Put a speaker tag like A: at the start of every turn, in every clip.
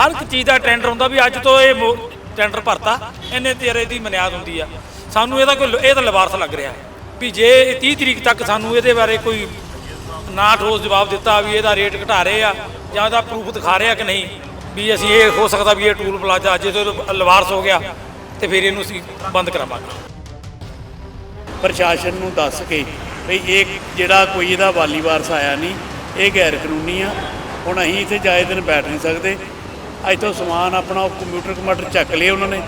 A: ਹਰ ਇੱਕ ਚੀਜ਼ ਦਾ ਟੈਂਡਰ ਹੁੰਦਾ ਵੀ ਅੱਜ ਤੋਂ ਇਹ ਮੋ- ਟੈਂਡਰ ਭਰਤਾ, ਇੰਨੇ ਤੇਰੇ ਦੀ ਮਨਿਆਦ ਹੁੰਦੀ ਆ। ਸਾਨੂੰ ਇਹਦਾ ਕੋਈ ਇਹ ਤਾਂ ਲਵਾਰਸ ਲੱਗ ਰਿਹਾ ਵੀ ਜੇ ਇਹ 30 ਤਰੀਕ ਤੱਕ ਸਾਨੂੰ ਇਹਦੇ ਬਾਰੇ ਕੋਈ ਨਾ ਠੋਸ ਜਵਾਬ ਦਿੱਤਾ ਵੀ ਇਹਦਾ ਰੇਟ ਘਟਾ ਰਹੇ ਆ ਜਾਂ ਇਹਦਾ ਪ੍ਰੂਫ ਦਿਖਾ ਰਹੇ ਆ ਕਿ ਨਹੀਂ, ਵੀ ਅਸੀਂ ਇਹ ਹੋ ਸਕਦਾ ਵੀ ਇਹ ਟੂਲ ਪਲਾਜ਼ਾ ਅੱਜ ਤੋਂ ਲਵਾਰਸ ਹੋ ਗਿਆ ਤੇ ਫਿਰ ਇਹਨੂੰ ਅਸੀਂ ਬੰਦ ਕਰਾਵਾਂਗੇ।
B: ਪ੍ਰਸ਼ਾਸਨ ਨੂੰ ਦੱਸ ਕੇ ਵੀ ਇਹ ਜਿਹੜਾ ਕੋਈ ਇਹਦਾ ਵਾਲੀ ਵਾਰਸ ਆਇਆ ਨਹੀਂ, ਇਹ ਗੈਰ ਕਾਨੂੰਨੀ ਆ। ਹੁਣ ਅਸੀਂ ਇੱਥੇ ਜਾਏ ਦਿਨ ਬੈਠ ਨਹੀਂ ਸਕਦੇ। ਅੱਜ ਤੋਂ ਸਮਾਨ ਆਪਣਾ ਉਹ ਕੰਪਿਊਟਰ ਕਮਟਰ ਚੱਕ ਲਏ ਉਹਨਾਂ ਨੇ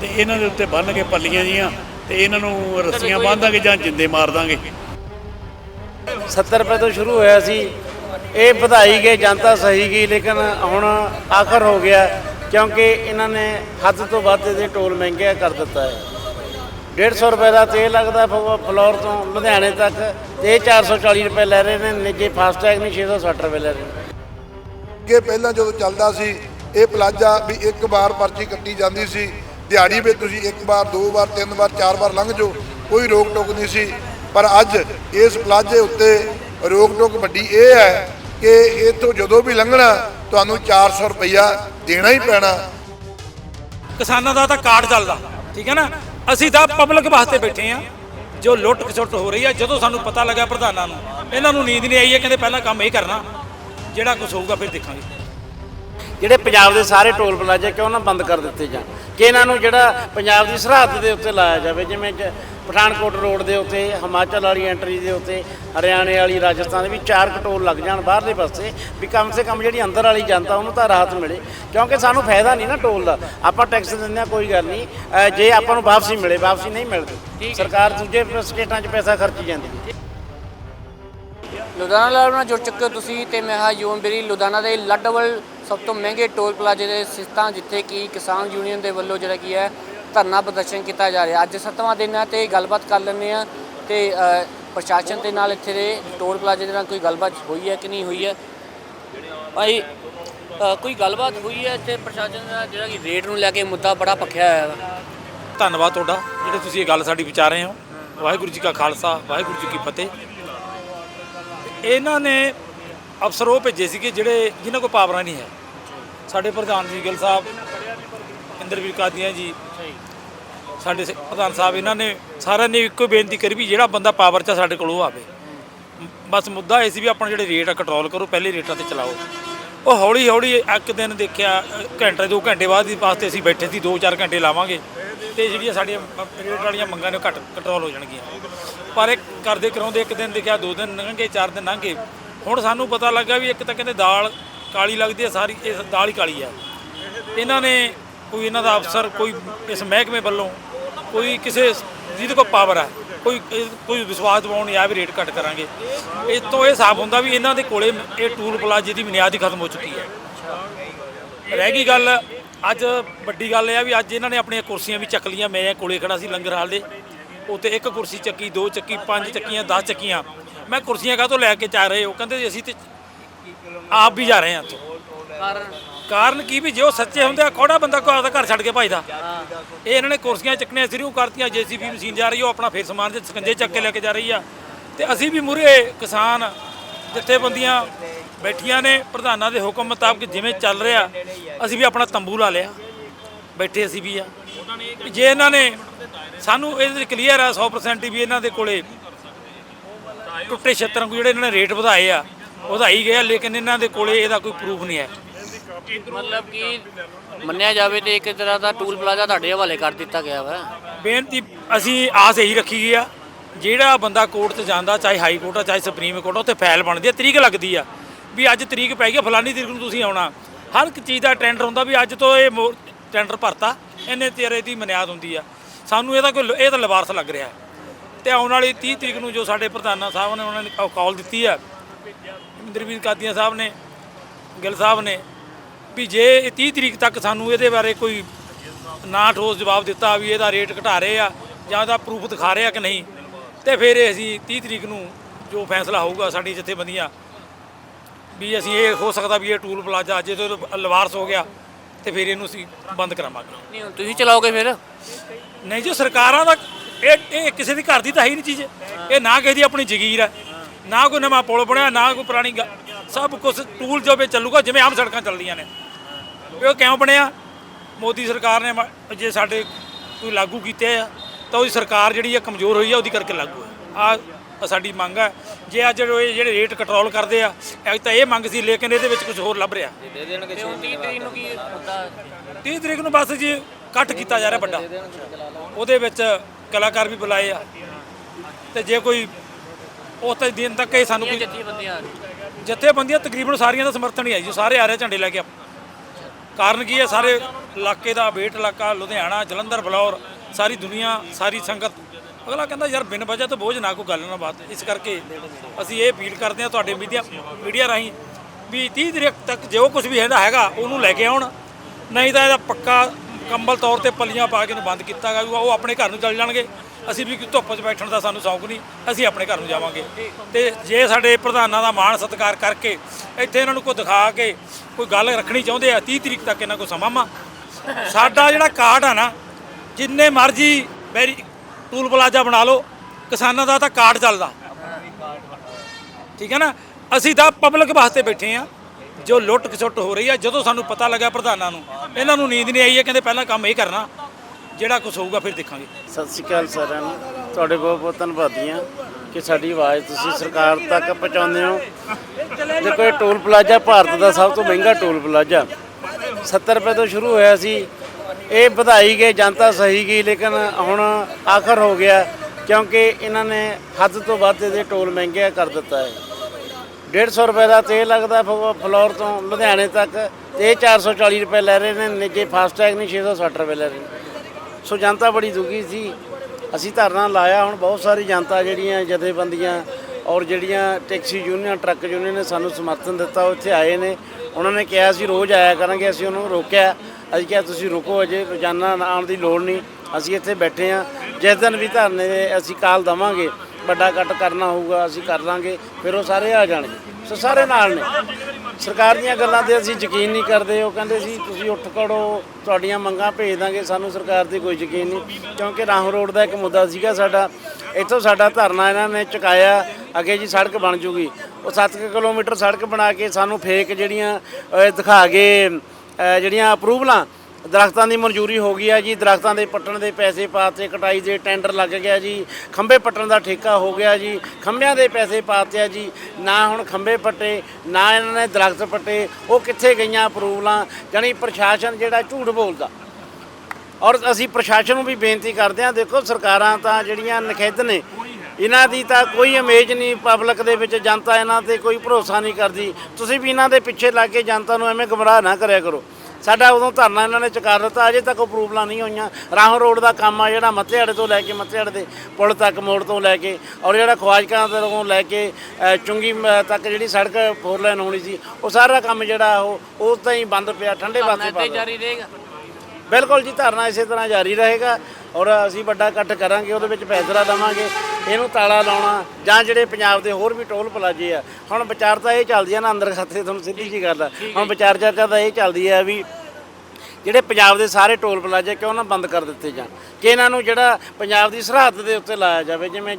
B: ਤੇ ਇਹਨਾਂ ਦੇ ਉੱਤੇ ਬੰਨ੍ਹ ਕੇ ਪੱਲੀਆਂ ਜੀਆਂ ਤੇ ਇਹਨਾਂ ਨੂੰ ਰੱਸੀਆਂ ਬੰਨ੍ਹ ਦਾਂਗੇ ਜਾਂ ਜਿੰਦੇ ਮਾਰ ਦਾਂਗੇ।
C: 70 ਰੁਪਏ ਤੋਂ ਸ਼ੁਰੂ ਹੋਇਆ ਸੀ। ਇਹ ਵਧਾਈ ਗਏ ਜਨਤਾ ਸਹੀ ਗਈ ਲੇਕਿਨ ਹੁਣ ਆਖਰ ਹੋ ਗਿਆ ਕਿਉਂਕਿ ਇਹਨਾਂ ਨੇ ਹੱਦ ਤੋਂ ਵੱਧ ਇਹਦੇ ਟੋਲ ਮਹਿੰਗੇ ਕਰ ਦਿੱਤਾ ਹੈ। 150 ਰੁਪਏ ਦਾ ਤੇਲ ਲੱਗਦਾ ਫ- ਫਲੋਰ ਤੋਂ ਲੁਧਿਆਣੇ ਤੱਕ ਤੇ ਇਹ 440 ਰੁਪਏ ਲੈ ਰਹੇ ਨੇ ਨਿੱਜੀ ਫਾਸਟੈਗ ਨਹੀਂ 660 ਰੁਪਏ ਲੈ ਰਹੇ ਨੇ।
D: ਅੱਗੇ ਪਹਿਲਾਂ ਜਦੋਂ ਚੱਲਦਾ ਸੀ ਇਹ ਪਲਾਜ਼ਾ ਵੀ ਇੱਕ ਵਾਰ ਪਰਚੀ ਕੱਟੀ ਜਾਂਦੀ ਸੀ। ਦਿਹਾੜੀ ਵਿੱਚ ਤੁਸੀਂ ਇੱਕ ਵਾਰ, ਦੋ ਵਾਰ, ਤਿੰਨ ਵਾਰ, ਚਾਰ ਵਾਰ ਲੰਘ ਜਾਓ। ਕੋਈ ਰੋਕ ਟੋਕ ਨਹੀਂ ਸੀ। ਪਰ ਅੱਜ ਇਸ ਪਲਾਜ਼ੇ ਉੱਤੇ ਰੋਕ ਟੋਕ ਵੱਡੀ ਇਹ ਹੈ ਕਿ ਇੱਥੋਂ ਜਦੋਂ ਵੀ ਲੰਘਣਾ, ਤੁਹਾਨੂੰ 400 ਰੁਪਈਆ ਦੇਣਾ ਹੀ ਪੈਣਾ।
A: ਕਿਸਾਨਾਂ ਦਾ ਤਾਂ ਕਾਰਡ ਚੱਲਦਾ, ਠੀਕ ਹੈ ਨਾ? ਅਸੀਂ ਤਾਂ ਪਬਲਿਕ ਵਾਸਤੇ ਬੈਠੇ ਆ ਜੋ ਲੁੱਟ ਖਸੁੱਟ ਹੋ ਰਹੀ ਆ ਜਦੋਂ ਸਾਨੂੰ ਪਤਾ ਲੱਗਾ ਪ੍ਰਧਾਨਾਂ ਨੂੰ, ਇਹਨਾਂ ਨੂੰ ਨੀਂਦ ਨਹੀਂ ਆਈ ਹੈ, ਕਹਿੰਦੇ ਪਹਿਲਾਂ ਕੰਮ ਇਹ ਕਰਨਾ, ਜਿਹੜਾ ਕੁਝ ਹੋਊਗਾ ਫਿਰ ਦੇਖਾਂਗੇ।
C: ਜਿਹੜੇ ਪੰਜਾਬ ਦੇ ਸਾਰੇ ਟੋਲ ਪਲਾਜ਼ਾ ਕਿਉਂ ਨਾ ਬੰਦ ਕਰ ਦਿੱਤੇ ਜਾਣ? ਕਿ ਇਹਨਾਂ ਨੂੰ ਜਿਹੜਾ ਪੰਜਾਬ ਦੀ ਸਰਹੱਦ ਦੇ ਉੱਤੇ ਲਾਇਆ ਜਾਵੇ ਜਿਵੇਂ ਕਿ ਪਠਾਨਕੋਟ ਰੋਡ ਦੇ ਉੱਤੇ ਹਿਮਾਚਲ ਵਾਲੀ ਐਂਟਰੀ ਦੇ ਉੱਤੇ ਹਰਿਆਣੇ ਵਾਲੀ ਰਾਜਸਥਾਨ ਦੇ ਵੀ ਚਾਰ ਕੁ ਟੋਲ ਲੱਗ ਜਾਣ ਬਾਹਰਲੇ ਪਾਸੇ ਵੀ ਕਮ ਸੇ ਕਮ ਜਿਹੜੀ ਅੰਦਰ ਵਾਲੀ ਜਨਤਾ ਉਹਨੂੰ ਤਾਂ ਰਾਹਤ ਮਿਲੇ। ਕਿਉਂਕਿ ਸਾਨੂੰ ਫਾਇਦਾ ਨਹੀਂ ਨਾ ਟੋਲ ਦਾ। ਆਪਾਂ ਟੈਕਸ ਦਿੰਦੇ ਆ ਕੋਈ ਗੱਲ ਨਹੀਂ। ਜੇ ਆਪਾਂ ਨੂੰ ਵਾਪਸੀ ਮਿਲੇ ਵਾਪਸੀ ਨਹੀਂ ਮਿਲਦੀ। ਸਰਕਾਰ ਦੂਜੇ ਸਟੇਟਾਂ 'ਚ ਪੈਸਾ ਖਰਚੀ ਜਾਂਦੀ ਹੈ।
E: ਲੁਧਿਆਣਾ ਲਾਈਵ ਨਾਲ ਜੁੜ ਚੁੱਕੇ ਹੋ ਤੁਸੀਂ ਤੇ ਮੈਂ ਹਾਂ ਯੂਨ ਬੇਰੀ। ਲੁਧਿਆਣਾ ਦੇ ਲੱਡਵਲ ਸਭ ਤੋਂ ਮਹਿੰਗੇ ਟੋਲ ਪਲਾਜ਼ੇ ਦੇ ਸਿਸਟਾਂ ਜਿੱਥੇ ਕਿ ਕਿਸਾਨ ਯੂਨੀਅਨ ਦੇ ਵੱਲੋਂ ਜਿਹੜਾ ਕੀ ਹੈ ਧਰਨਾ ਪ੍ਰਦਰਸ਼ਨ ਕੀਤਾ ਜਾ ਰਿਹਾ। ਅੱਜ ਸੱਤਵਾਂ ਦਿਨ ਹੈ ਤੇ ਗੱਲਬਾਤ ਕਰ ਲੈਂਦੇ ਆ ਤੇ ਪ੍ਰਸ਼ਾਸਨ ਦੇ ਨਾਲ ਇੱਥੇ ਦੇ ਟੋਲ ਪਲਾਜ਼ੇ ਦੇ ਨਾਲ ਕੋਈ ਗੱਲਬਾਤ ਹੋਈ ਹੈ ਕਿ ਨਹੀਂ ਹੋਈ ਹੈ? ਭਾਈ ਅ, ਕੋਈ ਗੱਲਬਾਤ ਹੋਈ ਹੈ ਇੱਥੇ ਪ੍ਰਸ਼ਾਸਨ ਦਾ ਜਿਹੜਾ ਕਿ ਰੇਟ ਨੂੰ ਲੈ ਕੇ ਮੁੱਦਾ ਬੜਾ ਭਖਿਆ ਹੋਇਆ ਹੈ
A: ਧੰਨਵਾਦ ਤੁਹਾਡਾ ਜਿਹੜੇ ਤੁਸੀਂ ਇਹ ਗੱਲ ਸਾਡੀ ਵਿਚਾਰ ਰਹੇ ਹੋ। ਵਾਹਿਗੁਰੂ ਜੀ ਕਾ ਖਾਲਸਾ ਵਾਹਿਗੁਰੂ ਜੀ ਕੀ ਫਤਿਹ। ਇਹਨਾਂ ਨੇ ਅਫਸਰ ਉਹ ਭੇਜੇ ਸੀਗੇ ਜਿਹੜੇ ਜਿਨ੍ਹਾਂ ਕੋਲ ਪਾਵਰਾਂ ਨਹੀਂ ਹੈ। ਸਾਡੇ ਪ੍ਰਧਾਨ ਜੀ ਗਿੱਲ ਸਾਹਿਬ ਇੰਦਰਵੀਰ ਕਾਦੀਆਂ ਜੀ ਸਾਡੇ ਸ- ਪ੍ਰਧਾਨ ਸਾਹਿਬ ਇਹਨਾਂ ਨੇ ਸਾਰਿਆਂ ਨੇ ਇੱਕੋ ਬੇਨਤੀ ਕਰੀ ਵੀ ਜਿਹੜਾ ਬੰਦਾ ਪਾਵਰ 'ਚ ਆ ਸਾਡੇ ਕੋਲ ਉਹ ਆਵੇ। ਬਸ ਮੁੱਦਾ ਇਹ ਸੀ ਵੀ ਆਪਣਾ ਜਿਹੜੇ ਰੇਟ ਆ ਕੰਟਰੋਲ ਕਰੋ ਪਹਿਲੇ ਰੇਟਾਂ ਤੇ ਚਲਾਓ। ਉਹ ਹੌਲੀ ਹੌਲੀ ਇੱਕ ਦਿਨ ਦੇਖਿਆ ਅ, ਘੰਟੇ ਦੋ ਘੰਟੇ ਬਾਅਦ ਦੀ ਵਾਸਤੇ ਅਸੀਂ ਬੈਠੇ ਸੀ 2-4 ਘੰਟੇ ਲਾਵਾਂਗੇ। ਤੇ ਜਿਹੜੀਆਂ ਸਾਡੀਆਂ ਮ- ਰੇਟ ਵਾਲੀਆਂ ਮੰਗਾਂ ਨੇ ਉਹ ਘੱਟ ਕੰਟਰੋਲ ਹੋ ਜਾਣਗੀਆਂ। ਪਰ ਇਹ ਕਰਦੇ ਕਰਾਉਂਦੇ, ਇੱਕ ਦਿਨ ਦਿਖਿਆ ਦੋ ਦਿਨ ਲੰਘੇ ਚਾਰ ਦਿਨ ਲੰਘੇ ਹੁਣ ਸਾਨੂੰ ਪਤਾ ਲੱਗਾ ਵੀ ਇੱਕ ਤਾਂ ਕਹਿੰਦੇ ਦਾਲ ਕਾਲੀ ਲੱਗਦੀ ਹੈ, ਸਾਰੀ ਇਹ ਦਾਲ ਹੀ ਕਾਲੀ ਹੈ। ਇਹਨਾਂ ਨੇ ਕੋਈ ਇਹਨਾਂ ਦਾ ਅਫਸਰ, ਕੋਈ ਇਸ ਮਹਿਕਮੇ ਵੱਲੋਂ ਕੋਈ ਕਿਸੇ ਜਿਹਦੇ ਕੋਲ ਪਾਵਰ ਹੈ, ਕੋਈ ਕੋਈ ਵਿਸ਼ਵਾਸ ਦਿਵਾਉਣ ਜਾਂ ਵੀ ਰੇਟ ਘੱਟ ਕਰਾਂਗੇ। ਇਸ ਤੋਂ ਇਹ ਸਾਫ਼ ਹੁੰਦਾ ਵੀ ਇਹਨਾਂ ਦੇ ਕੋਲੇ ਇਹ ਟੂਲ ਪਲਾਜ਼ੇ ਦੀ ਬੁਨਿਆਦ ਹੀ ਖਤਮ ਹੋ ਚੁੱਕੀ ਹੈ। ਰਹਿ ਗਈ ਗੱਲ ਅੱਜ ਵੱਡੀ ਗੱਲ ਇਹ ਆ ਵੀ ਅੱਜ ਇਹਨਾਂ ਨੇ ਆਪਣੀਆਂ ਕੁਰਸੀਆਂ ਵੀ ਚੱਕ ਲੀਆਂ ਮੈਂ ਕੋਲੇ ਖੜਾ ਸੀ ਲੰਗਰ ਹਾਲ ਦੇ। ਉੱਤੇ ਇੱਕ ਕੁਰਸੀ ਚੱਕੀ ਦੋ ਚੱਕੀ ਪੰਜ ਚੱਕੀਆਂ 10 ਚੱਕੀਆਂ। ਮੈਂ ਕੁਰਸੀਆਂ ਕਾਹਤੋਂ ਲੈ ਕੇ ਜਾ ਰਹੇ ਹੋ? ਕਹਿੰਦੇ ਜੀ ਅਸੀਂ ਤੇ ਆਪ ਵੀ ਜਾ ਰਹੇ ਹਾਂ
E: ਕਾਰਨ?
A: ਕਾਰਨ ਕੀ ਵੀ ਜੇ ਉਹ ਸੱਚੇ ਹੁੰਦੇ ਆ ਕੋੜਾ ਬੰਦਾ ਕੋ ਆਪਦਾ ਘਰ ਛੱਡ ਕੇ ਭਜਦਾ। ਇਹ ਇਹਨਾਂ ਨੇ ਕੁਰਸੀਆਂ ਚੱਕਣੀਆਂ ਸ਼ੁਰੂ ਕਰਤੀਆਂ ਜੀਸੀਬੀ ਮਸ਼ੀਨ ਜਾ ਰਹੀ ਉਹ ਆਪਣਾ ਫੇਰ ਸਮਾਨ ਦੇ ਸਕੰਜੇ ਚੱਕ ਕੇ ਲੈ ਕੇ ਜਾ ਰਹੀ ਆ। ਤੇ ਅਸੀਂ ਵੀ ਮੂਰੇ ਕਿਸਾਨ ਜਥੇਬੰਦੀਆਂ ਬੈਠੀਆਂ ਨੇ ਪ੍ਰਧਾਨਾਂ ਦੇ ਹੁਕਮ ਮੁਤਾਬਕ ਜਿਵੇਂ ਚੱਲ ਰਿਹਾ ਅਸੀਂ ਵੀ ਆਪਣਾ ਤੰਬੂ ਲਾ ਲਿਆ। ਬੈਠੇ ਅਸੀਂ ਵੀ ਆ। ਜੇ ਇਹਨਾਂ ਨੇ ਸਾਨੂੰ ਇਹਦੇ ਕਲੀਅਰ ਆ 100% ਵੀ ਇਹਨਾਂ ਦੇ ਕੋਲੇ ਟੁੱਟੇ ਛੱਤਰਾਂ ਕੋ ਜਿਹੜੇ ਇਹਨਾਂ ਨੇ ਰੇਟ ਵਧਾਏ ਆ ਵਧਾਈ ਗਏ ਆ ਲੇਕਿਨ ਇਹਨਾਂ ਦੇ ਕੋਲੇ ਇਹਦਾ ਕੋਈ ਪ੍ਰੂਫ ਨਹੀਂ ਹੈ।
E: ਮਤਲਬ ਕਿ ਮੰਨਿਆ ਜਾਵੇ ਤੇ ਇੱਕ ਤਰ੍ਹਾਂ ਦਾ ਟੂਲ ਪਲਾਜ਼ਾ ਤੁਹਾਡੇ ਹਵਾਲੇ ਕਰ ਦਿੱਤਾ ਗਿਆ ਵਾ।
A: ਬੇਨਤੀ ਅਸੀਂ ਆਸ ਇਹੀ ਰੱਖੀ ਗਈ ਆ ਜਿਹੜਾ ਬੰਦਾ ਕੋਰਟ 'ਚ ਜਾਂਦਾ ਚਾਹੇ ਹਾਈ ਕੋਰਟ ਆ ਚਾਹੇ ਸੁਪਰੀਮ ਕੋਰਟ ਉੱਥੇ ਫਾਈਲ ਬਣਦੀ ਆ ਤਰੀਕ ਲੱਗਦੀ ਆ। ਵੀ ਅੱਜ ਤਰੀਕ ਪੈ ਗਈ ਫਲਾਨੀ ਤਰੀਕ ਨੂੰ ਤੁਸੀਂ ਆਉਣਾ। ਹਰ ਇੱਕ ਚੀਜ਼ ਦਾ ਟੈਂਡਰ ਹੁੰਦਾ ਵੀ ਅੱਜ ਤੋਂ ਇਹ ਮੋ- ਟੈਂਡਰ ਭਰਤਾ, ਇੰਨੇ ਤੇਰੇ ਦੀ ਮਨਿਆਦ ਹੁੰਦੀ ਆ। ਸਾਨੂੰ ਇਹਦਾ ਕੋਈ ਲ- ਇਹ ਤਾਂ ਲਵਾਰਸ ਲੱਗ ਰਿਹਾ। ਤੇ ਆਉਣ ਵਾਲੀ 30 ਤਰੀਕ ਨੂੰ ਜੋ ਸਾਡੇ ਪ੍ਰਧਾਨਾਂ ਸਾਹਿਬ ਨੇ, ਉਹਨਾਂ ਨੇ ਕਾਲ ਦਿੱਤੀ ਆ ਇੰਦਰਵੀਰ ਕਾਦੀਆਂ ਸਾਹਿਬ ਨੇ, ਗਿੱਲ ਸਾਹਿਬ ਨੇ, ਵੀ ਜੇ ਇਹ 30 ਤਰੀਕ ਤੱਕ ਸਾਨੂੰ ਇਹਦੇ ਬਾਰੇ ਕੋਈ ਨਾ ਠੋਸ ਜਵਾਬ ਦਿੱਤਾ ਵੀ ਇਹਦਾ ਰੇਟ ਘਟਾ ਰਹੇ ਆ, ਜਾਂ ਇਹਦਾ ਪ੍ਰੂਫ ਦਿਖਾ ਰਹੇ ਆ ਕਿ ਨਹੀਂ, ਤੇ ਫਿਰ ਇਹ ਅਸੀਂ 30 ਤਰੀਕ ਨੂੰ ਜੋ ਫੈਸਲਾ ਹੋਊਗਾ ਸਾਡੀ ਜਥੇਬੰਦੀਆਂ ਵੀ ਅਸੀਂ ਇਹ ਹੋ ਸਕਦਾ ਵੀ ਇਹ ਟੂਲ ਪਲਾਜ਼ਾ ਅੱਜ ਤੋਂ ਲਵਾਰਸ ਹੋ ਗਿਆ ਤੇ ਫਿਰ ਇਹਨੂੰ ਅਸੀਂ ਬੰਦ ਕਰਾਵਾਂਗੇ।
E: ਨਹੀਂ ਹੁਣ ਤੁਸੀਂ ਚਲਾਓਗੇ ਫਿਰ?
A: ਨਹੀਂ ਜੋ ਸਰਕਾਰਾਂ ਦਾ ਇਹ ਇਹ ਕਿਸੇ ਦੀ ਘਰ ਦੀ ਤਾਂ ਹੈ ਹੀ ਨਹੀਂ ਚੀਜ਼। ਇਹ ਨਾ ਕਿਸੇ ਦੀ ਆਪਣੀ ਜ਼ਗੀਰ ਹੈ ਨਾ ਕੋਈ ਨਵਾਂ ਪੁਲ ਬਣਿਆ ਨਾ ਕੋਈ ਪੁਰਾਣੀ ਗ- ਸਭ ਕੁਝ ਟੂਲ ਜੋ ਵੀ ਚੱਲੂਗਾ ਜਿਵੇਂ ਆਮ ਸੜਕਾਂ ਚੱਲਦੀਆਂ ਨੇ। ਵੀ ਉਹ ਕਿਉਂ ਬਣਿਆ? ਮੋਦੀ ਸਰਕਾਰ ਨੇ ਮ- ਜੇ ਸਾਡੇ ਕੋਈ ਲਾਗੂ ਕੀਤੇ ਆ ਤਾਂ ਉਹਦੀ ਸਰਕਾਰ ਜਿਹੜੀ ਆ ਕਮਜ਼ੋਰ ਹੋਈ ਆ ਉਹਦੀ ਕਰਕੇ ਲਾਗੂ ਆ। ਆ ਸਾਡੀ ਮੰਗ ਹੈ ਜੇ ਅੱਜ ਜਿਹੜੇ ਜਿਹੜੇ ਰੇਟ ਕੰਟਰੋਲ ਕਰਦੇ ਆ ਅੱਜ ਤਾਂ ਇਹ ਮੰਗ ਸੀ ਲੇਕਿਨ ਇਹਦੇ ਵਿੱਚ ਕੁਝ ਹੋਰ ਲੱਭ ਰਿਹਾ।
E: ਤੇ ਉਹ 30 ਤਰੀਕ ਨੂੰ ਕੀ ਮੁੱਦਾ?
A: 30 ਤਰੀਕ ਨੂੰ ਬਸ ਜੀ ਕੱਟ ਕੀਤਾ ਜਾ ਰਿਹਾ ਵੱਡਾ। ਉਹਦੇ ਵਿੱਚ ਕਲਾਕਾਰ ਵੀ ਬੁਲਾਏ ਆ। ਤੇ ਜੇ ਕੋਈ ਉਸ ਤੇ ਦਿਨ ਤੱਕ ਇਹ ਸਾਨੂੰ
E: ਇਹ
A: ਕੋਈ
E: ਜਥੇਬੰਦੀਆਂ
A: ਜਥੇਬੰਦੀਆਂ ਤਕਰੀਬਨ ਸਾਰੀਆਂ ਦਾ ਸਮਰਥਨ ਹੀ ਹੈ ਜੀ ਸਾਰੇ ਆ ਰਹੇ ਝੰਡੇ ਲੈ ਕੇ ਕਾਰਨ ਕੀ ਹੈ ਸਾਰੇ ਇਲਾਕੇ ਦਾ ਬੇਟ ਇਲਾਕਾ ਲੁਧਿਆਣਾ ਜਲੰਧਰ ਫਲੌਰ ਸਾਰੀ ਦੁਨੀਆ ਸਾਰੀ ਸੰਗਤ ਅਗਲਾ ਕਹਿੰਦਾ, ਯਾਰ, ਬਿਨ ਵਜ੍ਹਾ ਤੋਂ ਬੋਝ ਨਾ ਕੋਈ ਗੱਲ ਨਾ ਬਾਤ ਇਸ ਕਰਕੇ ਅਸੀਂ ਇਹ ਅਪੀਲ ਕਰਦੇ ਹਾਂ ਤੁਹਾਡੇ ਮੀਡੀਆ ਮੀਡੀਆ ਰਾਹੀਂ ਵੀ 30 ਤਰੀਕ ਤੱਕ ਜੋ ਕੁਝ ਵੀ ਹੈਦਾ ਹੈਗਾ, ਉਹਨੂੰ ਲੈ ਕੇ ਆਉਣ। ਨਹੀਂ ਤਾਂ ਇਹਦਾ ਪੱਕਾ ਕੰਬਲ ਤੌਰ ਤੇ ਪੱਲੀਆਂ ਪਾ ਕੇ ਨੂੰ ਬੰਦ ਕੀਤਾ ਗਿਆ ਉਹ ਆਪਣੇ ਘਰ ਨੂੰ ਚੱਲ ਜਾਣਗੇ। ਅਸੀਂ ਵੀ ਧੁੱਪ 'ਚ ਬੈਠਣ ਦਾ ਸਾਨੂੰ ਸ਼ੌਂਕ ਨਹੀਂ, ਅਸੀਂ ਆਪਣੇ ਘਰ ਨੂੰ ਜਾਵਾਂਗੇ। ਤੇ ਜੇ ਸਾਡੇ ਪ੍ਰਧਾਨਾਂ ਦਾ ਮਾਣ ਸਤਿਕਾਰ ਕਰਕੇ ਇੱਥੇ ਇਹਨਾਂ ਨੂੰ ਕੋਈ ਦਿਖਾ ਕੇ ਕੋਈ ਗੱਲ ਰੱਖਣੀ ਚਾਹੁੰਦੇ ਆ 30 ਤਰੀਕ ਤੱਕ ਇਹਨਾਂ ਕੋਲ ਸਮਾਂ ਮਾ ਸਾਡਾ ਜਿਹੜਾ ਕਾਰਡ ਆ ਨਾ, ਜਿੰਨੇ ਮਰਜ਼ੀ ਵੈਰੀ ਟੂਲ ਪਲਾਜ਼ਾ ਬਣਾ ਲਓ, ਕਿਸਾਨਾਂ ਦਾ ਤਾਂ ਕਾਰਡ ਚੱਲਦਾ। ਠੀਕ ਹੈ ਨਾ? ਅਸੀਂ ਤਾਂ ਪਬਲਿਕ ਵਾਸਤੇ ਬੈਠੇ ਆ ਜੋ ਲੁੱਟ ਖਸੁੱਟ ਹੋ ਰਹੀ ਆ ਜਦੋਂ ਸਾਨੂੰ ਪਤਾ ਲੱਗਾ ਪ੍ਰਧਾਨਾਂ ਨੂੰ, ਇਹਨਾਂ ਨੂੰ ਨੀਂਦ ਨਹੀਂ ਆਈ ਹੈ, ਕਹਿੰਦੇ ਪਹਿਲਾਂ ਕੰਮ ਇਹ ਕਰਨਾ, ਜਿਹੜਾ ਕੁਝ ਹੋਊਗਾ ਫਿਰ ਦੇਖਾਂਗੇ।
C: ਸਤਿ ਸ਼੍ਰੀ ਅਕਾਲ ਸਾਰਿਆਂ ਨੂੰ। ਤੁਹਾਡੇ ਬਹੁਤ ਬਹੁਤ ਧੰਨਵਾਦੀ ਹਾਂ ਕਿ ਸਾਡੀ ਆਵਾਜ਼ ਤੁਸੀਂ ਸਰਕਾਰ ਤੱਕ ਪਹੁੰਚਾਉਂਦੇ ਹੋ। ਦੇਖੋ, ਇਹ ਟੋਲ ਪਲਾਜ਼ਾ ਭਾਰਤ ਦਾ ਸਭ ਤੋਂ ਮਹਿੰਗਾ ਟੋਲ ਪਲਾਜ਼ਾ। 70 ਰੁਪਏ ਤੋਂ ਸ਼ੁਰੂ ਹੋਇਆ ਸੀ। ਇਹ ਵਧਾਈ ਗਏ, ਜਨਤਾ ਸਹੀ ਗਈ, ਲੇਕਿਨ ਹੁਣ ਆਖਰ ਹੋ ਗਿਆ ਕਿਉਂਕਿ ਇਹਨਾਂ ਨੇ ਹੱਦ ਤੋਂ ਵੱਧ ਇਹਦੇ ਟੋਲ ਮਹਿੰਗੇ ਕਰ ਦਿੱਤਾ ਹੈ। 150 ਰੁਪਏ ਦਾ ਤੇਲ ਲੱਗਦਾ ਫ- ਫਲੋਰ ਤੋਂ ਲੁਧਿਆਣੇ ਤੱਕ ਤੇ ਇਹ 440 ਰੁਪਏ ਲੈ ਰਹੇ ਨੇ ਜੇ ਫਾਸਟੈਗ ਨਹੀਂ 660 ਰੁਪਏ ਲੈ ਰਹੇ ਨੇ। ਸੋ ਜਨਤਾ ਬੜੀ ਦੁਖੀ ਸੀ। ਅਸੀਂ ਧਰਨਾ ਲਾਇਆ, ਹੁਣ ਬਹੁਤ ਸਾਰੀ ਜਨਤਾ ਜਿਹੜੀਆਂ ਜਥੇਬੰਦੀਆਂ ਔਰ ਜਿਹੜੀਆਂ ਟੈਕਸੀ ਯੂਨੀਅਨ, ਟਰੱਕ ਯੂਨੀਅਨ ਨੇ ਸਾਨੂੰ ਸਮਰਥਨ ਦਿੱਤਾ, ਉਹ ਇੱਥੇ ਆਏ ਨੇ। ਉਹਨਾਂ ਨੇ ਕਿਹਾ ਅਸੀਂ ਰੋਜ਼ ਆਇਆ ਕਰਾਂਗੇ, ਅਸੀਂ ਉਹਨੂੰ ਰੋਕਿਆ। ਅਸੀਂ ਕਿਹਾ ਤੁਸੀਂ ਰੁਕੋ ਅਜੇ, ਰੋਜ਼ਾਨਾ ਆਉਣ ਦੀ ਲੋੜ ਨਹੀਂ। ਅਸੀਂ ਇੱਥੇ ਬੈਠੇ ਆ ਜਿਸ ਦਿਨ ਵੀ ਧਰਨੇ ਦੇ ਅਸੀਂ ਕਾਲ ਦਵਾਂਗੇ, ਵੱਡਾ ਇਕੱਠ ਕਰਨਾ ਹੋਊਗਾ, ਅਸੀਂ ਕਰ ਲਾਂਗੇ, ਫਿਰ ਉਹ ਸਾਰੇ ਆ ਜਾਣਗੇ। ਸੋ ਸਾਰੇ ਨਾਲ ਨੇ। ਸਰਕਾਰ ਦੀਆਂ ਗੱਲਾਂ ਤੇ ਅਸੀਂ ਯਕੀਨ ਨਹੀਂ ਕਰਦੇ। ਉਹ ਕਹਿੰਦੇ ਸੀ, ਤੁਸੀਂ ਉੱਠ ਖੜੋ, ਤੁਹਾਡੀਆਂ ਮੰਗਾਂ ਭੇਜ ਦਾਂਗੇ। ਸਾਨੂੰ ਸਰਕਾਰ ਤੇ ਕੋਈ ਯਕੀਨ ਨਹੀਂ। ਕਿਉਂਕਿ ਰਾਹੋਂ ਰੋਡ ਦਾ ਇੱਕ ਮੁੱਦਾ ਸੀਗਾ ਸਾਡਾ। ਇੱਥੋਂ ਸਾਡਾ ਧਰਨਾ ਇਹਨਾਂ ਨੇ ਚੁਕਾਇਆ। ਅੱਗੇ ਜੀ ਸੜਕ ਬਣ ਜੂਗੀ। ਉਹ 7 ਕਿਲੋਮੀਟਰ ਸੜਕ ਬਣਾ ਕੇ ਸਾਨੂੰ ਫੇਕ ਜਿਹੜੀਆਂ ਦਿਖਾ ਕੇ ਜਿਹੜੀਆਂ ਅਪਰੂਵਲਾਂ ਦਰਖਤਾਂ ਦੀ ਮਨਜ਼ੂਰੀ ਹੋ ਗਈ ਹੈ ਜੀ, ਦਰਖਤਾਂ ਦੇ ਪੱਟਣ ਦੇ ਪੈਸੇ ਪਾਤੇ, ਕਟਾਈ ਦੇ ਟੈਂਡਰ ਲੱਗ ਗਿਆ ਜੀ, ਖੰਭੇ ਪੱਟਣ ਦਾ ਠੇਕਾ ਹੋ ਗਿਆ ਜੀ, ਖੰਭਿਆਂ ਦੇ ਪੈਸੇ ਪਾਤੇ ਆ ਜੀ, ਨਾ ਹੁਣ ਖੰਭੇ ਪੱਟੇ, ਨਾ ਇਹਨਾਂ ਨੇ ਦਰਖਤ ਪੱਟੇ, ਉਹ ਕਿੱਥੇ ਗਈਆਂ ਅਪਰੂਵਲਾਂ ਜਾਣੀ ਪ੍ਰਸ਼ਾਸਨ ਜਿਹੜਾ ਝੂਠ ਬੋਲਦਾ। ਔਰ ਅਸੀਂ ਪ੍ਰਸ਼ਾਸਨ ਨੂੰ ਵੀ ਬੇਨਤੀ ਕਰਦੇ ਹਾਂ ਦੇਖੋ ਸਰਕਾਰਾਂ ਤਾਂ ਜਿਹੜੀਆਂ ਨਖਿੱਧ ਨੇ ਇਹਨਾਂ ਦੀ ਤਾਂ ਕੋਈ ਇਮੇਜ ਨਹੀਂ ਪਬਲਿਕ ਦੇ ਵਿੱਚ ਜਨਤਾ ਇਹਨਾਂ ਤੇ ਕੋਈ ਭਰੋਸਾ ਨਹੀਂ ਕਰਦੀ। ਤੁਸੀਂ ਵੀ ਇਹਨਾਂ ਦੇ ਪਿੱਛੇ ਲੱਗ ਕੇ ਜਨਤਾ ਨੂੰ ਐਵੇਂ ਗੁੰਮਰਾਹ ਨਾ ਕਰਿਆ ਕਰੋ। ਸਾਡਾ ਉਦੋਂ ਧਰਨਾ ਇਹਨਾਂ ਨੇ ਚੁਕਾ ਦਿੱਤਾ ਅਜੇ ਤੱਕ ਅਪਰੂਵਲਾਂ ਨਹੀਂ ਹੋਈਆਂ। ਰਾਹੋਂ ਰੋਡ ਦਾ ਕੰਮ ਆ ਜਿਹੜਾ ਮੱਤੇਹਾੜੇ ਤੋਂ ਲੈ ਕੇ ਮੱਤੇਹਾੜੇ ਦੇ ਪੁਲ ਤੱਕ ਮੋੜ ਤੋਂ ਲੈ ਕੇ ਔਰ ਜਿਹੜਾ ਖਵਾਜਕਾਂ ਤੋਂ ਲੈ ਕੇ ਚੁੰਗੀ ਤੱਕ ਜਿਹੜੀ ਸੜਕ ਫੋਰ ਲਾਈਨ ਹੋਣੀ ਸੀ ਉਹ ਸਾਰਾ ਕੰਮ ਜਿਹੜਾ ਉਹ ਉਹ ਤਾਂ ਹੀ ਬੰਦ ਪਿਆ ਠੰਡੇ
E: ਧਰਨਾ
C: ਪਾ।
E: ਜਾਰੀ ਰਹੇਗਾ?
C: ਬਿਲਕੁਲ ਜੀ ਧਰਨਾ ਇਸੇ ਤਰ੍ਹਾਂ ਜਾਰੀ ਰਹੇਗਾ ਔਰ ਅਸੀਂ ਵੱਡਾ ਇਕੱਠ ਕਰਾਂਗੇ ਉਹਦੇ ਵਿੱਚ ਫੈਸਲਾ ਲਵਾਂਗੇ। ਇਹਨੂੰ ਤਾਲਾ ਲਾਉਣਾ ਜਾਂ ਜਿਹੜੇ ਪੰਜਾਬ ਦੇ ਹੋਰ ਵੀ ਟੋਲ ਪਲਾਜੇ ਆ, ਹੁਣ ਵਿਚਾਰ ਤਾਂ ਇਹ ਚੱਲਦੀ ਆ ਨਾ ਅੰਦਰ ਖਾਤੇ ਤੁਹਾਨੂੰ ਸਿੱਧੀ ਜੀ ਗੱਲ ਆ। ਹੁਣ ਵਿਚਾਰ ਚਰਚਾ ਤਾਂ ਇਹ ਚੱਲਦੀ ਆ ਵੀ ਜਿਹੜੇ ਪੰਜਾਬ ਦੇ ਸਾਰੇ ਟੋਲ ਪਲਾਜ਼ੇ ਕਿਉਂ ਨਾ ਬੰਦ ਕਰ ਦਿੱਤੇ ਜਾਣ? ਕਿ ਇਹਨਾਂ ਨੂੰ ਜਿਹੜਾ ਪੰਜਾਬ ਦੀ ਸਰਹੱਦ ਦੇ ਉੱਤੇ ਲਾਇਆ ਜਾਵੇ, ਜਿਵੇਂ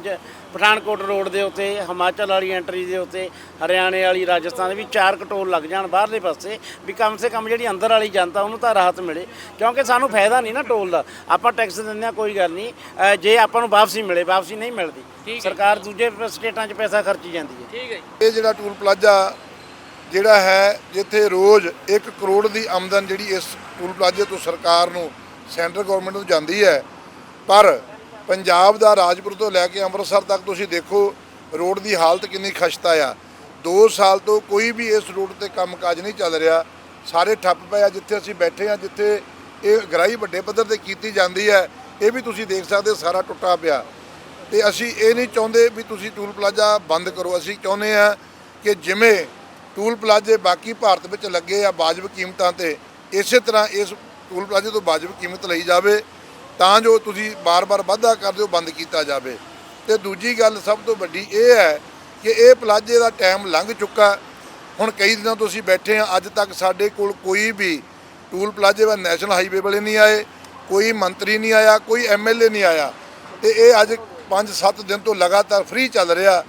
C: ਪਠਾਨਕੋਟ ਰੋਡ ਦੇ ਉੱਤੇ ਹਿਮਾਚਲ ਵਾਲੀ ਐਂਟਰੀ ਦੇ ਉੱਤੇ ਹਰਿਆਣੇ ਵਾਲੀ ਰਾਜਸਥਾਨ ਦੇ ਵੀ ਚਾਰ ਕੁ ਟੋਲ ਲੱਗ ਜਾਣ ਬਾਹਰਲੇ ਪਾਸੇ ਵੀ ਕਮ ਸੇ ਕਮ ਜਿਹੜੀ ਅੰਦਰ ਵਾਲੀ ਜਨਤਾ ਉਹਨੂੰ ਤਾਂ ਰਾਹਤ ਮਿਲੇ। ਕਿਉਂਕਿ ਸਾਨੂੰ ਫਾਇਦਾ ਨਹੀਂ ਨਾ ਟੋਲ ਦਾ। ਆਪਾਂ ਟੈਕਸ ਦਿੰਦੇ ਆ ਕੋਈ ਗੱਲ ਨਹੀਂ। ਜੇ ਆਪਾਂ ਨੂੰ ਵਾਪਸੀ ਮਿਲੇ ਵਾਪਸੀ ਨਹੀਂ ਮਿਲਦੀ। ਸਰਕਾਰ ਦੂਜੇ ਸਟੇਟਾਂ 'ਚ ਪੈਸਾ ਖਰਚੀ ਜਾਂਦੀ ਹੈ।
E: ਠੀਕ ਹੈ
D: ਇਹ ਜਿਹੜਾ ਟੂਲ ਪਲਾਜ਼ਾ ਜਿਹੜਾ ਹੈ ਜਿੱਥੇ ਰੋਜ਼ 1 ਕਰੋੜ ਦੀ ਆਮਦਨ ਜਿਹੜੀ ਇਸ ਟੂਲ ਪਲਾਜ਼ੇ ਤੋਂ ਸਰਕਾਰ ਨੂੰ ਸੈਂਟਰ ਗਵਰਨਮੈਂਟ ਨੂੰ ਜਾਂਦੀ ਹੈ ਪਰ ਪੰਜਾਬ ਦਾ ਰਾਜਪੁਰ ਤੋਂ ਲੈ ਕੇ ਅੰਮ੍ਰਿਤਸਰ ਤੱਕ ਤੁਸੀਂ ਦੇਖੋ ਰੋਡ ਦੀ ਹਾਲਤ ਕਿੰਨੀ ਖਸਤਾ ਆ। 2 ਸਾਲ ਤੋਂ ਕੋਈ ਵੀ ਇਸ ਰੋਡ ਤੇ ਕੰਮਕਾਜ ਨਹੀਂ ਚੱਲ ਰਿਹਾ। ਸਾਰੇ ਠੱਪ ਪਏ ਆ ਜਿੱਥੇ ਅਸੀਂ ਬੈਠੇ ਆ ਜਿੱਥੇ ਇਹ ਗਰਾਈ ਵੱਡੇ ਪੱਧਰ ਤੇ ਕੀਤੀ ਜਾਂਦੀ ਹੈ ਇਹ ਵੀ ਤੁਸੀਂ ਦੇਖ ਸਕਦੇ ਹੋ, ਸਾਰਾ ਟੁੱਟਾ ਪਿਆ। ਤੇ ਅਸੀਂ ਇਹ ਨਹੀਂ ਚਾਹੁੰਦੇ ਵੀ ਤੁਸੀਂ ਟੂਲ ਪਲਾਜ਼ਾ ਬੰਦ ਕਰੋ। ਅਸੀਂ ਚਾਹੁੰਦੇ ਆ ਕਿ ਜਿਵੇਂ ਟੂਲ ਪਲਾਜ਼ੇ ਬਾਕੀ ਭਾਰਤ ਵਿੱਚ ਲੱਗੇ ਆ ਵਾਜਬ ਕੀਮਤਾਂ ਤੇ ਇਸੇ ਤਰ੍ਹਾਂ ਇਸ ਟੂਲ ਪਲਾਜ਼ੇ ਤੋਂ ਵਾਜਬ ਕੀਮਤ ਲਈ ਜਾਵੇ। ਤਾਂ ਜੋ ਤੁਸੀਂ ਬਾਰ-ਬਾਰ ਵਾਧਾ ਕਰਦੇ ਹੋ ਬੰਦ ਕੀਤਾ ਜਾਵੇ। ਤੇ ਦੂਜੀ ਗੱਲ ਸਭ ਤੋਂ ਵੱਡੀ ਇਹ ਹੈ ਕਿ ਇਹ ਪਲਾਜ਼ੇ ਦਾ ਟਾਈਮ ਲੰਘ ਚੁੱਕਾ ਹੁਣ ਕਈ ਦਿਨਾਂ ਤੋਂ ਅਸੀਂ ਬੈਠੇ ਆ ਅੱਜ ਤੱਕ ਸਾਡੇ ਕੋਲ ਕੋਈ ਵੀ ਟੂਲ ਪਲਾਜ਼ੇ ਵਾ, ਨੈਸ਼ਨਲ ਹਾਈਵੇ ਵਾਲੇ ਨਹੀਂ ਆਏ, ਕੋਈ ਮੰਤਰੀ ਨਹੀਂ ਆਇਆ, ਕੋਈ ਐਮਐਲਏ ਨਹੀਂ ਆਇਆ। ਤੇ ਇਹ ਅੱਜ 5-7 ਦਿਨ ਤੋਂ ਲਗਾਤਾਰ ਫ੍ਰੀ ਚੱਲ ਰਿਹਾ।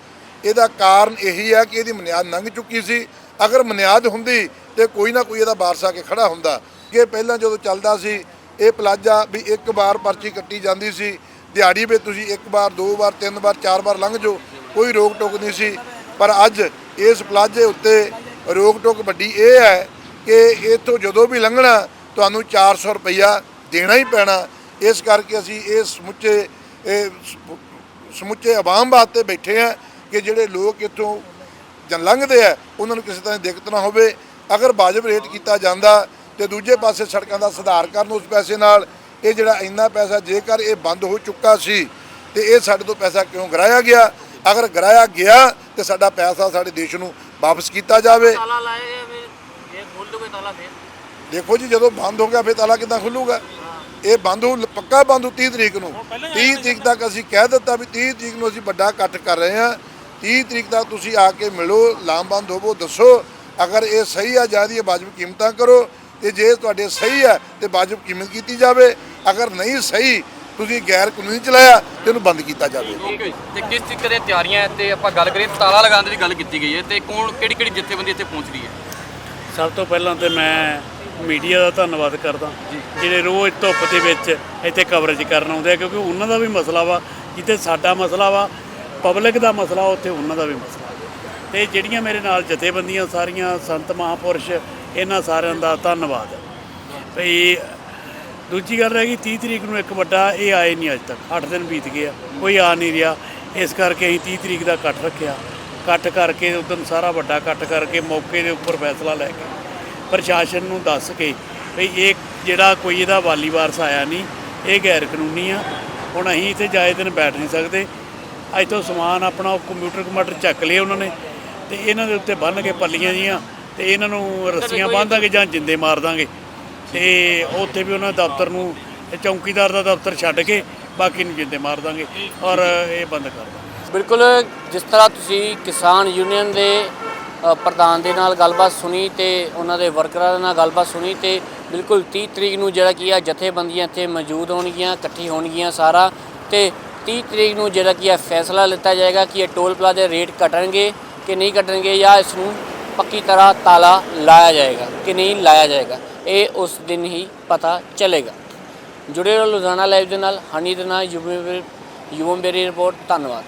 D: ਇਹਦਾ ਕਾਰਨ ਇਹੀ ਹੈ ਕਿ ਇਹਦੀ ਮਨਿਆਦ ਲੰਘ ਚੁੱਕੀ ਸੀ। ਅਗਰ ਮਨਿਆਦ ਹੁੰਦੀ ਤੇ ਕੋਈ ਨਾ ਕੋਈ ਇਹਦਾ ਵਾਰਸ ਆ ਕੇ ਖੜਾ ਹੁੰਦਾ। ਕਿ ਪਹਿਲਾਂ ਜਦੋਂ ਚੱਲਦਾ ਸੀ ਇਹ ਪਲਾਜ਼ਾ ਵੀ ਇੱਕ ਵਾਰ ਪਰਚੀ ਕੱਟੀ ਜਾਂਦੀ ਸੀ। ਦਿਹਾੜੀ ਵਿੱਚ ਤੁਸੀਂ ਇੱਕ ਵਾਰ, ਦੋ ਵਾਰ, ਤਿੰਨ ਵਾਰ, ਚਾਰ ਵਾਰ ਲੰਘ ਜਾਓ, ਕੋਈ ਰੋਕ ਟੋਕ ਨਹੀਂ ਸੀ। ਪਰ ਅੱਜ ਇਸ ਪਲਾਜ਼ੇ ਉੱਤੇ ਰੋਕ ਟੋਕ ਵੱਡੀ ਇਹ ਹੈ ਕਿ ਇੱਥੋਂ ਜਦੋਂ ਵੀ ਲੰਘਣਾ, ਤੁਹਾਨੂੰ 400 ਰੁਪਈਆ ਦੇਣਾ ਹੀ ਪੈਣਾ। ਇਸ ਕਰਕੇ ਅਸੀਂ ਇਹ ਸਮੁੱਚੇ ਇਹ ਸਮੁੱਚੇ ਆਵਾਮ ਵਾਸਤੇ ਬੈਠੇ ਆ ਕਿ ਜਿਹੜੇ ਲੋਕ ਇੱਥੋਂ ਲੰਘਦੇ ਆ, ਉਹਨਾਂ ਨੂੰ ਕਿਸੇ ਤਰ੍ਹਾਂ ਦੀ ਦਿੱਕਤ ਨਾ ਹੋਵੇ। ਅਗਰ ਵਾਜਬ ਰੇਟ ਕੀਤਾ ਜਾਂਦਾ ਤੇ ਦੂਜੇ ਪਾਸੇ ਸੜਕਾਂ ਦਾ ਸੁਧਾਰ ਕਰਨ ਉਸ ਪੈਸੇ ਨਾਲ ਇਹ ਜਿਹੜਾ ਇੰਨਾ ਪੈਸਾ ਜੇਕਰ ਇਹ ਬੰਦ ਹੋ ਚੁੱਕਾ ਸੀ ਤੇ ਇਹ ਸਾਡੇ ਤੋਂ ਪੈਸਾ ਕਿਉਂ ਗਰਾਇਆ ਗਿਆ? ਅਗਰ ਗਰਾਇਆ ਗਿਆ ਤੇ ਸਾਡਾ ਪੈਸਾ ਸਾਡੇ ਦੇਸ਼ ਨੂੰ ਵਾਪਸ ਕੀਤਾ ਜਾਵੇ।
E: ਤਾਲਾ ਲਾਏ ਫਿਰ ਇਹ ਖੋਲ ਦੋਗੇ ਤਾਲਾ ਫਿਰ।
D: ਦੇਖੋ ਜੀ ਜਦੋਂ ਬੰਦ ਹੋ ਗਿਆ ਫਿਰ ਤਾਲਾ ਕਿੱਦਾਂ ਖੁੱਲੂਗਾ? ਇਹ ਬੰਦ ਹੋ ਪੱਕਾ ਬੰਦ ਹੋ 30 ਤਰੀਕ ਨੂੰ। 30 ਤਰੀਕ ਤੱਕ ਅਸੀਂ ਕਹਿ ਦਿੱਤਾ ਵੀ 30 ਤਰੀਕ ਨੂੰ ਅਸੀਂ ਵੱਡਾ ਇਕੱਠ ਕਰ ਰਹੇ ਹਾਂ। 30 ਤਰੀਕ ਤੱਕ ਤੁਸੀਂ ਆ ਕੇ ਮਿਲੋ ਲਾਮਬੰਦ ਹੋਵੋ ਦੱਸੋ। ਅਗਰ ਇਹ ਸਹੀ ਆ ਜਾਂਦੀ ਹੈ ਵਾਜਬ ਕੀਮਤਾਂ ਕਰੋ। ਤੇ ਜੇ ਤੁਹਾਡੇ ਸਹੀ ਹੈ ਤੇ ਵਾਜਬ ਕੀਮਤ ਕੀਤੀ ਜਾਵੇ। ਅਗਰ ਨਹੀਂ ਸਹੀ ਤੁਸੀਂ ਗੈਰ ਕਾਨੂੰਨੀ ਚਲਾਇਆ ਤੇ ਇਹਨੂੰ ਬੰਦ ਕੀਤਾ ਜਾਵੇ।
F: ਤੇ ਕਿਸ ਤਰੀਕੇ ਦੀਆਂ ਤਿਆਰੀਆਂ ਤੇ ਆਪਾਂ ਗੱਲ ਕਰੀਏ ਤਾਲਾ ਲਗਾਉਣ ਦੀ ਵੀ ਗੱਲ ਕੀਤੀ ਗਈ ਹੈ। ਤੇ ਕੌਣ ਕਿਹੜੀ ਕਿਹੜੀ ਜਥੇਬੰਦੀ ਇੱਥੇ ਪਹੁੰਚ ਰਹੀ ਹੈ?
B: ਸਭ ਤੋਂ ਪਹਿਲਾਂ ਤੇ ਮੈਂ ਮੀਡੀਆ ਦਾ ਧੰਨਵਾਦ ਕਰਦਾ। ਜਿਹੜੇ ਰੋਜ਼ ਧੁੱਪ ਦੇ ਵਿੱਚ ਇੱਥੇ ਕਵਰੇਜ ਕਰਨ ਆਉਂਦੇ ਆ ਕਿਉਂਕਿ ਉਹਨਾਂ ਦਾ ਵੀ ਮਸਲਾ ਵਾ ਜਿੱਥੇ ਸਾਡਾ ਮਸਲਾ ਵਾ ਪਬਲਿਕ ਦਾ ਮਸਲਾ ਉੱਥੇ ਉਹਨਾਂ ਦਾ ਵੀ ਮਸਲਾ। ਤੇ ਜਿਹੜੀਆਂ ਮੇਰੇ ਨਾਲ ਜਥੇਬੰਦੀਆਂ ਸਾਰੀਆਂ ਸੰਤ ਮਹਾਪੁਰਸ਼ ਇਹਨਾਂ ਸਾਰਿਆਂ ਦਾ ਧੰਨਵਾਦ। ਭਈ ਦੂਜੀ ਗੱਲ ਰਹਿ ਗਈ 30 ਤਰੀਕ ਨੂੰ ਇੱਕ ਵੱਡਾ ਇਹ ਆਏ ਨਹੀਂ ਅੱਜ ਤੱਕ। 8 ਦਿਨ ਬੀਤ ਗਏ ਆ, ਕੋਈ ਆ ਨਹੀਂ ਰਿਹਾ। ਇਸ ਕਰਕੇ ਅਸੀਂ 30 ਤਰੀਕ ਦਾ ਇਕੱਠ ਰੱਖਿਆ। ਇਕੱਠ ਕਰਕੇ ਉਦੋਂ ਸਾਰਾ ਵੱਡਾ ਇਕੱਠ ਕਰਕੇ ਮੌਕੇ ਦੇ ਉੱਪਰ ਫੈਸਲਾ ਲੈ ਕੇ ਪ੍ਰਸ਼ਾਸਨ ਨੂੰ ਦੱਸ ਕੇ ਵੀ ਇਹ ਜਿਹੜਾ ਕੋਈ ਇਹਦਾ ਵਾਲੀ ਵਾਰਸ ਆਇਆ ਨਹੀਂ, ਇਹ ਗੈਰ ਕਾਨੂੰਨੀ ਆ। ਹੁਣ ਅਸੀਂ ਇੱਥੇ ਜਾਏ ਦਿਨ ਬੈਠ ਨਹੀਂ ਸਕਦੇ। ਅੱਜ ਤੋਂ ਸਮਾਨ ਆਪਣਾ ਕੰਪਿਊਟਰ ਕਮਟਰ ਚੱਕ ਲਏ ਉਹਨਾਂ ਨੇ ਤੇ ਇਹਨਾਂ ਦੇ ਉੱਤੇ ਬੰਨ੍ਹ ਕੇ ਪੱਲੀਆਂ ਜੀਆਂ। ਤੇ ਇਹਨਾਂ ਨੂੰ ਰੱਸੀਆਂ ਬੰਨ੍ਹ ਦਾਂਗੇ ਜਾਂ ਜਿੰਦੇ ਮਾਰ ਦਾਂਗੇ। ਤੇ ਉੱਥੇ ਵੀ ਉਹਨਾਂ ਦਫ਼ਤਰ ਨੂੰ ਚੌਕੀਦਾਰ ਦਾ ਦਫ਼ਤਰ ਛੱਡ ਕੇ ਬਾਕੀ ਨੂੰ ਜਿੰਦੇ ਮਾਰ ਦਾਂਗੇ ਔਰ ਇਹ ਬੰਦ ਕਰ ਦਾਂਗੇ।
E: ਬਿਲਕੁਲ ਜਿਸ ਤਰ੍ਹਾਂ ਤੁਸੀਂ ਕਿਸਾਨ ਯੂਨੀਅਨ ਦੇ ਪ੍ਰਧਾਨ ਦੇ ਨਾਲ ਗੱਲਬਾਤ ਸੁਣੀ ਤੇ ਉਹਨਾਂ ਦੇ ਵਰਕਰਾਂ ਦੇ ਨਾਲ ਗੱਲਬਾਤ ਸੁਣੀ ਤੇ ਬਿਲਕੁਲ 30 ਤਰੀਕ ਨੂੰ ਜਿਹੜਾ ਕੀ ਆ ਜਥੇਬੰਦੀਆਂ ਇੱਥੇ ਮੌਜੂਦ ਹੋਣਗੀਆਂ ਇਕੱਠੀ ਹੋਣਗੀਆਂ ਸਾਰਾ ਤੇ 30 ਤਰੀਕ ਨੂੰ ਜਿਹੜਾ ਕੀ ਆ ਫੈਸਲਾ ਲਿੱਤਾ ਜਾਏਗਾ ਕਿ ਇਹ ਟੋਲ ਪਲਾਜ਼ਾ ਰੇਟ ਘਟਣਗੇ ਕਿ ਨਹੀਂ ਘਟਣਗੇ ਜਾਂ ਇਸ ਨੂੰ ਪੱਕੀ ਤਰ੍ਹਾਂ ਤਾਲਾ ਲਾਇਆ ਜਾਏਗਾ ਕਿ ਨਹੀਂ ਲਾਇਆ ਜਾਏਗਾ ਇਹ ਉਸ ਦਿਨ ਹੀ ਪਤਾ ਚੱਲੇਗਾ ਜੁੜੇ ਰਹੋ ਲੁਧਿਆਣਾ ਲਾਈਵ ਦੇ ਨਾਲ ਹਨੀ ਦੇ ਨਾਲ ਯੂਵਮ ਬੇਰੀ ਰਿਪੋਰਟ ਧੰਨਵਾਦ